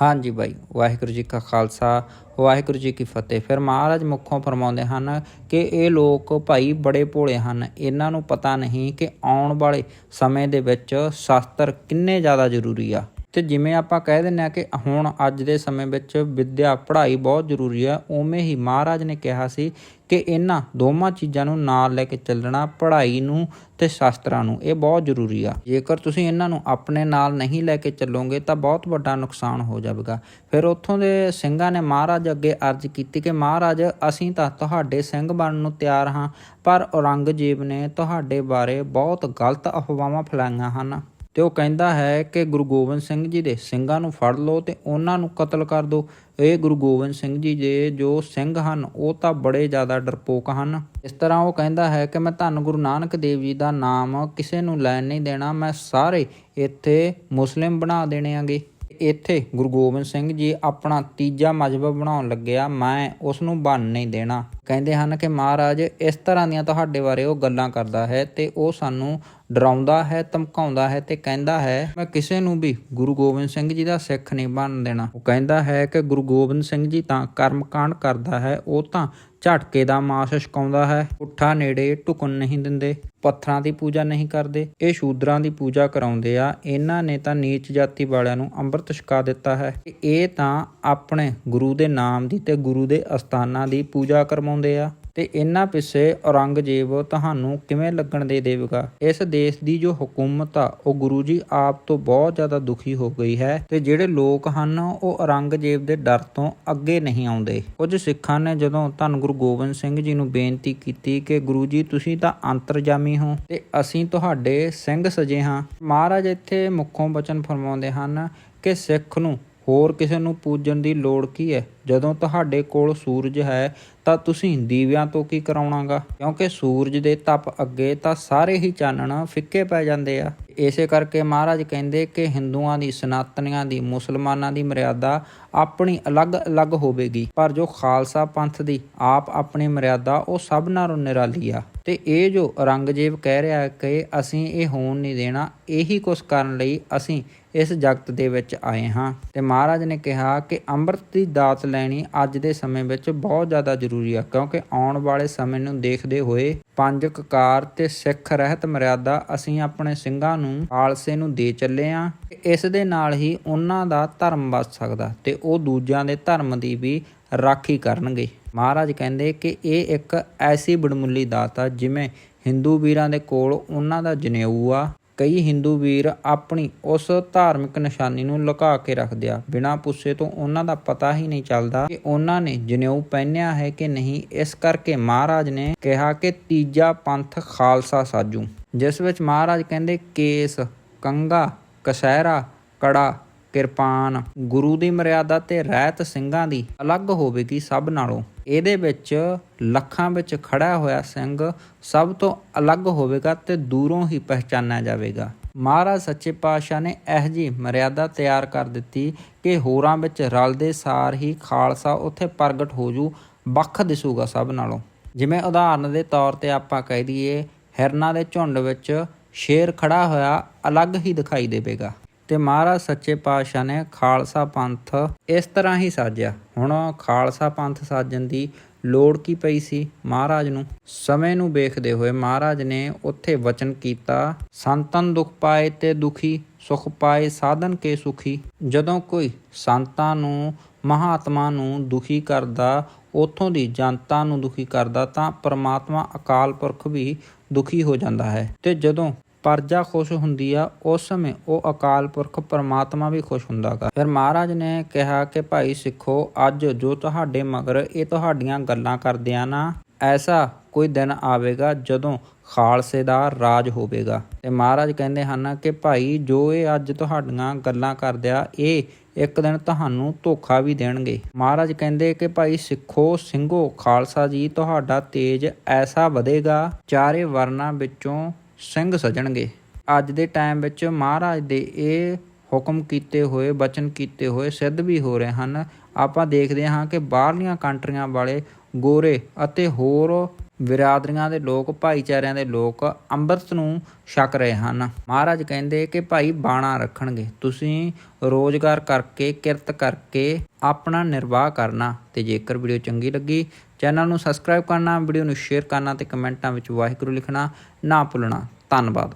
ਹਾਂਜੀ ਬਾਈ, ਵਾਹਿਗੁਰੂ ਜੀ ਕਾ ਖਾਲਸਾ, ਵਾਹਿਗੁਰੂ ਜੀ ਕੀ ਫਤਿਹ। ਫਿਰ ਮਹਾਰਾਜ ਮੁੱਖੋਂ ਫਰਮਾਉਂਦੇ ਹਨ ਕਿ ਇਹ ਲੋਕ ਭਾਈ ਬੜੇ ਭੋਲੇ ਹਨ। ਇਹਨਾਂ ਨੂੰ ਪਤਾ ਨਹੀਂ ਕਿ ਆਉਣ ਵਾਲੇ ਸਮੇਂ ਦੇ ਵਿੱਚ ਸ਼ਾਸਤਰ ਕਿੰਨੇ ਜ਼ਿਆਦਾ ਜ਼ਰੂਰੀ ਆ। ਤੇ ਜਿਵੇਂ ਆਪਾਂ ਕਹਿ ਦਿੰਨੇ ਆ ਕਿ ਹੁਣ ਅੱਜ ਦੇ ਸਮੇਂ ਵਿੱਚ ਵਿੱਦਿਆ ਪੜ੍ਹਾਈ ਬਹੁਤ ਜ਼ਰੂਰੀ ਹੈ, ਉਵੇਂ ਹੀ ਮਹਾਰਾਜ ਨੇ ਕਿਹਾ ਸੀ ਕਿ ਇਹਨਾਂ ਦੋਵਾਂ ਚੀਜ਼ਾਂ ਨੂੰ ਨਾਲ ਲੈ ਕੇ ਚੱਲਣਾ, ਪੜ੍ਹਾਈ ਨੂੰ ਤੇ ਸ਼ਾਸਤਰਾਂ ਨੂੰ, ਇਹ ਬਹੁਤ ਜ਼ਰੂਰੀ ਆ। ਜੇਕਰ ਤੁਸੀਂ ਇਹਨਾਂ ਨੂੰ ਆਪਣੇ ਨਾਲ ਨਹੀਂ ਲੈ ਕੇ ਚੱਲੋਗੇ ਤਾਂ ਬਹੁਤ ਵੱਡਾ ਨੁਕਸਾਨ ਹੋ ਜਾਵੇਗਾ। ਫਿਰ ਉੱਥੋਂ ਦੇ ਸਿੰਘਾਂ ਨੇ ਮਹਾਰਾਜ ਅੱਗੇ ਅਰਜ਼ ਕੀਤੀ ਕਿ ਮਹਾਰਾਜ, ਅਸੀਂ ਤਾਂ ਤੁਹਾਡੇ ਸਿੰਘ ਬਣਨ ਨੂੰ ਤਿਆਰ ਹਾਂ, ਪਰ ਔਰੰਗਜ਼ੇਬ ਨੇ ਤੁਹਾਡੇ ਬਾਰੇ ਬਹੁਤ ਗਲਤ ਅਫਵਾਹਾਂ ਫੈਲਾਈਆਂ ਹਨ। ਤੇ ਉਹ ਕਹਿੰਦਾ ਹੈ ਕਿ ਗੁਰੂ ਗੋਬਿੰਦ ਸਿੰਘ ਜੀ ਦੇ ਸਿੰਘਾਂ ਨੂੰ ਫੜ ਲਓ ਤੇ ਉਹਨਾਂ ਨੂੰ ਕਤਲ ਕਰ ਦਿਓ। ਇਹ ਗੁਰੂ ਗੋਬਿੰਦ ਸਿੰਘ ਜੀ ਦੇ ਜੋ ਸਿੰਘ ਹਨ, ਉਹ ਤਾਂ ਬੜੇ ਜ਼ਿਆਦਾ ਡਰਪੋਕ ਹਨ। ਇਸ ਤਰ੍ਹਾਂ ਉਹ ਕਹਿੰਦਾ ਹੈ ਕਿ ਮੈਂ ਧੰਨ ਗੁਰੂ ਨਾਨਕ ਦੇਵ ਜੀ ਦਾ ਨਾਮ ਕਿਸੇ ਨੂੰ ਲੈਣ ਨਹੀਂ ਦੇਣਾ, ਮੈਂ ਸਾਰੇ ਇੱਥੇ ਮੁਸਲਿਮ ਬਣਾ ਦੇਣੇ ਆਂਗੇ ਇੱਥੇ ਗੁਰੂ ਗੋਬਿੰਦ ਸਿੰਘ ਜੀ ਆਪਣਾ ਤੀਜਾ ਮਜਬਾ ਬਣਾਉਣ ਲੱਗਿਆ, ਮੈਂ ਉਸ ਨੂੰ ਬੰਨ ਨਹੀਂ ਦੇਣਾ। ਕਹਿੰਦੇ ਹਨ ਕਿ ਮਹਾਰਾਜ, ਇਸ ਤਰ੍ਹਾਂ ਦੀਆਂ ਤੁਹਾਡੇ ਬਾਰੇ ਉਹ ਗੱਲਾਂ ਕਰਦਾ ਹੈ ਤੇ ਉਹ ਸਾਨੂੰ ਡਰਾਉਂਦਾ ਹੈ, ਧਮਕਾਉਂਦਾ ਹੈ ਤੇ ਕਹਿੰਦਾ ਹੈ, ਮੈਂ ਕਿਸੇ ਨੂੰ ਵੀ ਗੁਰੂ ਗੋਬਿੰਦ ਸਿੰਘ ਜੀ ਦਾ ਸਿੱਖ ਨਹੀਂ ਬਣ ਦੇਣਾ। ਉਹ ਕਹਿੰਦਾ ਹੈ ਕਿ ਗੁਰੂ ਗੋਬਿੰਦ ਸਿੰਘ ਜੀ ਤਾਂ ਕਰਮਕਾਂਡ ਕਰਦਾ ਹੈ, ਉਹ ਤਾਂ ਝਟਕੇ ਦਾ ਮਾਸ ਛਕਾਉਂਦਾ ਹੈ ਉੱਠਾ ਨੇੜੇ ਢੁਕਣ ਨਹੀਂ ਦਿੰਦੇ, ਪੱਥਰਾਂ ਦੀ ਪੂਜਾ ਨਹੀਂ ਕਰਦੇ, ਇਹ ਸ਼ੂਦਰਾਂ ਦੀ ਪੂਜਾ ਕਰਾਉਂਦੇ ਆ, ਇਹਨਾਂ ਨੇ ਤਾਂ ਨੀਚ ਜਾਤੀ ਵਾਲਿਆਂ ਨੂੰ ਅੰਮ੍ਰਿਤ ਛਕਾ ਦਿੱਤਾ ਹੈ। ਇਹ ਤਾਂ ਆਪਣੇ ਗੁਰੂ ਦੇ ਨਾਮ ਦੀ ਤੇ ਗੁਰੂ ਦੇ ਅਸਥਾਨਾਂ ਦੀ ਪੂਜਾ ਕਰਵਾਉਂਦੇ ਆ। ਤੇ ਇਹਨਾਂ ਪਿੱਛੇ ਔਰੰਗਜ਼ੇਬ ਤੁਹਾਨੂੰ ਕਿਵੇਂ ਲੱਗਣ ਦੇ ਦੇਵੇਗਾ? ਇਸ ਦੇਸ਼ ਦੀ ਜੋ ਹਕੂਮਤ ਆ, ਉਹ ਗੁਰੂ ਜੀ ਆਪ ਤੋਂ ਬਹੁਤ ਜ਼ਿਆਦਾ ਦੁਖੀ ਹੋ ਗਈ ਹੈ ਤੇ ਜਿਹੜੇ ਲੋਕ ਹਨ, ਉਹ ਔਰੰਗਜ਼ੇਬ ਦੇ ਡਰ ਤੋਂ ਅੱਗੇ ਨਹੀਂ ਆਉਂਦੇ। ਕੁਝ ਸਿੱਖਾਂ ਨੇ ਜਦੋਂ ਧੰਨ ਗੁਰੂ ਗੋਬਿੰਦ ਸਿੰਘ ਜੀ ਨੂੰ ਬੇਨਤੀ ਕੀਤੀ ਕਿ ਗੁਰੂ ਜੀ, ਤੁਸੀਂ ਤਾਂ ਅੰਤਰਜਾਮੀ ਹੋ ਤੇ ਅਸੀਂ ਤੁਹਾਡੇ ਸਿੰਘ ਸਜੇ ਹਾਂ। ਮਹਾਰਾਜ ਇੱਥੇ ਮੁੱਖੋਂ ਬਚਨ ਫਰਮਾਉਂਦੇ ਹਨ ਕਿ ਸਿੱਖ ਨੂੰ ਹੋਰ ਕਿਸੇ ਨੂੰ ਪੂਜਣ ਦੀ ਲੋੜ ਕੀ ਹੈ? ਜਦੋਂ ਤੁਹਾਡੇ ਕੋਲ ਸੂਰਜ ਹੈ ਤਾਂ ਤੁਸੀਂ ਦੀਵਿਆਂ ਤੋਂ ਕੀ ਕਰਾਉਣਾਗਾ? ਕਿਉਂਕਿ ਸੂਰਜ ਦੇ ਤਪ ਅੱਗੇ ਤਾਂ ਸਾਰੇ ਹੀ ਚਾਨਣ ਫਿੱਕੇ ਪੈ ਜਾਂਦੇ ਆ। ਇਸੇ ਕਰਕੇ ਮਹਾਰਾਜ ਕਹਿੰਦੇ ਕਿ ਹਿੰਦੂਆਂ ਦੀ, ਸਨਾਤਨੀਆਂ ਦੀ, ਮੁਸਲਮਾਨਾਂ ਦੀ ਮਰਿਆਦਾ ਆਪਣੀ ਅਲੱਗ-ਅਲੱਗ ਹੋਵੇਗੀ। ਪਰ ਜੋ ਖਾਲਸਾ ਪੰਥ ਦੀ ਆਪ ਆਪਣੀ ਮਰਿਆਦਾ, ਉਹ ਸਭ ਨਾਲੋਂ ਨਿਰਾਲੀ ਆ। ਤੇ ਇਹ ਜੋ ਔਰੰਗਜ਼ੇਬ ਕਹਿ ਰਿਹਾ ਕਿ ਅਸੀਂ ਇਹ ਹੋਣ ਨਹੀਂ ਦੇਣਾ, ਇਹੀ ਕੁਝ ਕਰਨ ਲਈ ਅਸੀਂ ਇਸ ਜਗਤ ਦੇ ਵਿੱਚ ਆਏ ਹਾਂ। ਤੇ ਮਹਾਰਾਜ ਨੇ ਕਿਹਾ ਕਿ ਅੰਮ੍ਰਿਤ ਦੀ ਦਾਤ ਲੈਣੀ ਅੱਜ ਦੇ ਸਮੇਂ ਵਿੱਚ ਬਹੁਤ ਜ਼ਿਆਦਾ ਜ਼ਰੂਰੀ ਆ, ਕਿਉਂਕਿ ਆਉਣ ਵਾਲੇ ਸਮੇਂ ਨੂੰ ਦੇਖਦੇ ਹੋਏ ਪੰਜ ਕਕਾਰ ਤੇ ਸਿੱਖ ਰਹਿਤ ਮਰਿਆਦਾ ਅਸੀਂ ਆਪਣੇ ਸਿੰਘਾਂ ਨੂੰ ਖਾਲਸੇ ਨੂੰ ਦੇ ਚੱਲੇ ਆ। ਇਸ ਦੇ ਨਾਲ ਹੀ ਉਹਨਾਂ ਦਾ ਧਰਮ ਬਚ ਸਕਦਾ ਤੇ ਉਹ ਦੂਜਿਆਂ ਦੇ ਧਰਮ ਦੀ ਵੀ ਰਾਖੀ ਕਰਨਗੇ। ਮਹਾਰਾਜ ਕਹਿੰਦੇ ਕਿ ਇਹ ਇੱਕ ਐਸੀ ਬੜਮੁੱਲੀ ਦਾਤ ਆ, ਜਿਵੇਂ ਹਿੰਦੂ ਵੀਰਾਂ ਦੇ ਕੋਲ ਉਹਨਾਂ ਦਾ ਜਨੇਊ ਆ। ਕਈ ਹਿੰਦੂ ਵੀਰ ਆਪਣੀ ਉਸ ਧਾਰਮਿਕ ਨਿਸ਼ਾਨੀ ਨੂੰ ਲੁਕਾ ਕੇ ਰੱਖਦੇ ਆ। ਬਿਨਾਂ ਪੁੱਛੇ ਤੋਂ ਉਹਨਾਂ ਦਾ ਪਤਾ ਹੀ ਨਹੀਂ ਚੱਲਦਾ ਕਿ ਉਹਨਾਂ ਨੇ ਜਨੇਊ ਪਹਿਨਿਆ ਹੈ ਕਿ ਨਹੀਂ। ਇਸ ਕਰਕੇ ਮਹਾਰਾਜ ਨੇ ਕਿਹਾ ਕਿ ਤੀਜਾ ਪੰਥ ਖਾਲਸਾ ਸਾਜੂ। ਜਿਸ ਵਿੱਚ ਮਹਾਰਾਜ ਕਹਿੰਦੇ ਕੇਸ ਕੰਗਾ ਕਸਹਿਰਾ, ਕੜਾ ਕਿਰਪਾਨ ਗੁਰੂ ਦੀ ਮਰਿਆਦਾ ਤੇ ਰਹਿਤ ਸਿੰਘਾਂ ਦੀ ਅਲੱਗ ਹੋਵੇਗੀ ਸਭ ਨਾਲੋਂ। ਇਹਦੇ ਵਿੱਚ ਲੱਖਾਂ ਵਿੱਚ ਖੜਾ ਹੋਇਆ ਸਿੰਘ ਸਭ ਤੋਂ ਅਲੱਗ ਹੋਵੇਗਾ ਤੇ ਦੂਰੋਂ ਹੀ ਪਹਿਚਾਨਿਆ ਜਾਵੇਗਾ। ਮਹਾਰਾਜ ਸੱਚੇ ਪਾਤਸ਼ਾਹ ਨੇ ਇਹ ਜੀ ਮਰਿਆਦਾ ਤਿਆਰ ਕਰ ਦਿੱਤੀ ਕਿ ਹੋਰਾਂ ਵਿੱਚ ਰਲਦੇ ਸਾਰ ਹੀ ਖਾਲਸਾ ਉੱਥੇ ਪ੍ਰਗਟ ਹੋ ਜੂ, ਵੱਖ ਦਿਸੂਗਾ ਸਭ ਨਾਲੋਂ। ਜਿਵੇਂ ਉਦਾਹਰਨ ਦੇ ਤੌਰ ਤੇ ਆਪਾਂ ਕਹਿ ਦਈਏ, ਹਿਰਨਾਂ ਦੇ ਝੁੰਡ ਵਿੱਚ ਸ਼ੇਰ ਖੜਾ ਹੋਇਆ, ਅਲੱਗ ਹੀ ਦਿਖਾਈ ਦੇਵੇਗਾ। ਤੇ ਮਹਾਰਾਜ ਸੱਚੇ ਪਾਤਸ਼ਾਹ ਨੇ ਖਾਲਸਾ ਪੰਥ ਇਸ ਤਰ੍ਹਾਂ ਹੀ ਸਾਜਿਆ। ਹੁਣ ਖਾਲਸਾ ਪੰਥ ਸਾਜਣ ਦੀ ਲੋੜ ਕੀ ਪਈ ਸੀ ਮਹਾਰਾਜ ਨੂੰ? ਸਮੇਂ ਨੂੰ ਵੇਖਦੇ ਹੋਏ ਮਹਾਰਾਜ ਨੇ ਉੱਥੇ ਵਚਨ ਕੀਤਾ, ਸੰਤਨ ਦੁਖ ਪਾਏ ਤੇ ਦੁਖੀ, ਸੁਖ ਪਾਏ ਸਾਧਨ ਕੇ ਸੁਖੀ। ਜਦੋਂ ਕੋਈ ਸੰਤਾਂ ਨੂੰ, ਮਹਾਤਮਾ ਨੂੰ ਦੁਖੀ ਕਰਦਾ, ਉਥੋਂ ਦੀ ਜਨਤਾ ਨੂੰ ਦੁਖੀ ਕਰਦਾ, ਤਾਂ ਪਰਮਾਤਮਾ ਅਕਾਲ ਪੁਰਖ ਵੀ ਦੁਖੀ ਹੋ ਜਾਂਦਾ ਹੈ। ਤੇ ਜਦੋਂ ਪਰਜਾ ਖੁਸ਼ ਹੁੰਦੀ ਆ, ਉਸ ਸਮੇਂ ਉਹ ਅਕਾਲ ਪੁਰਖ ਪਰਮਾਤਮਾ ਵੀ ਖੁਸ਼ ਹੁੰਦਾਗਾ ਫਿਰ ਮਹਾਰਾਜ ਨੇ ਕਿਹਾ ਕਿ ਭਾਈ ਸਿੱਖੋ, ਅੱਜ ਜੋ ਤੁਹਾਡੇ ਮਗਰ ਇਹ ਤੁਹਾਡੀਆਂ ਗੱਲਾਂ ਕਰਦੇ ਆ ਨਾ, ਐਸਾ ਕੋਈ ਦਿਨ ਆਵੇਗਾ ਜਦੋਂ ਖਾਲਸੇ ਦਾ ਰਾਜ ਹੋਵੇਗਾ। ਤੇ ਮਹਾਰਾਜ ਕਹਿੰਦੇ ਹਨ ਕਿ ਭਾਈ, ਜੋ ਇਹ ਅੱਜ ਤੁਹਾਡੀਆਂ ਗੱਲਾਂ ਕਰਦੇ ਆ ਇਹ ਇੱਕ ਦਿਨ ਤੁਹਾਨੂੰ ਧੋਖਾ ਵੀ ਦੇਣਗੇ। ਮਹਾਰਾਜ ਕਹਿੰਦੇ ਕਿ ਭਾਈ ਸਿੱਖੋ, ਸਿੰਘੋ, ਖਾਲਸਾ ਜੀ, ਤੁਹਾਡਾ ਤੇਜ ਐਸਾ ਵਧੇਗਾ, ਚਾਰੇ ਵਰਨਾਂ ਵਿੱਚੋਂ ਸਿੰਘ ਸਜਣਗੇ। ਅੱਜ ਦੇ ਟਾਈਮ ਵਿੱਚ ਮਹਾਰਾਜ ਦੇ ਇਹ ਹੁਕਮ ਕੀਤੇ ਹੋਏ, ਬਚਨ ਕੀਤੇ ਹੋਏ ਸਿੱਧ ਵੀ ਹੋ ਰਹੇ ਹਨ। ਆਪਾਂ ਦੇਖਦੇ ਹਾਂ ਕਿ ਬਾਹਰਲੀਆਂ ਕੰਟਰੀਆਂ ਵਾਲੇ ਗੋਰੇ ਅਤੇ ਹੋਰ ਵਿਰਾਦਰੀਆਂ ਦੇ ਲੋਕ, ਭਾਈਚਾਰਿਆਂ ਦੇ ਲੋਕ ਅੰਮ੍ਰਿਤ ਨੂੰ ਛਕ ਰਹੇ ਹਨ। ਮਹਾਰਾਜ ਕਹਿੰਦੇ ਕਿ ਭਾਈ ਬਾਣਾ ਰੱਖਣਗੇ। ਤੁਸੀਂ ਰੋਜ਼ਗਾਰ ਕਰਕੇ, ਕਿਰਤ ਕਰਕੇ ਆਪਣਾ ਨਿਰਵਾਹ ਕਰਨਾ। ਤੇ ਜੇਕਰ ਵੀਡੀਓ ਚੰਗੀ ਲੱਗੀ, ਚੈਨਲ ਨੂੰ ਸਬਸਕ੍ਰਾਈਬ ਕਰਨਾ, ਵੀਡੀਓ ਨੂੰ ਸ਼ੇਅਰ ਕਰਨਾ ਤੇ ਕਮੈਂਟਾਂ ਵਿੱਚ ਵਾਹਿਗੁਰੂ ਲਿਖਣਾ ਨਾ ਭੁੱਲਣਾ। ਧੰਨਵਾਦ।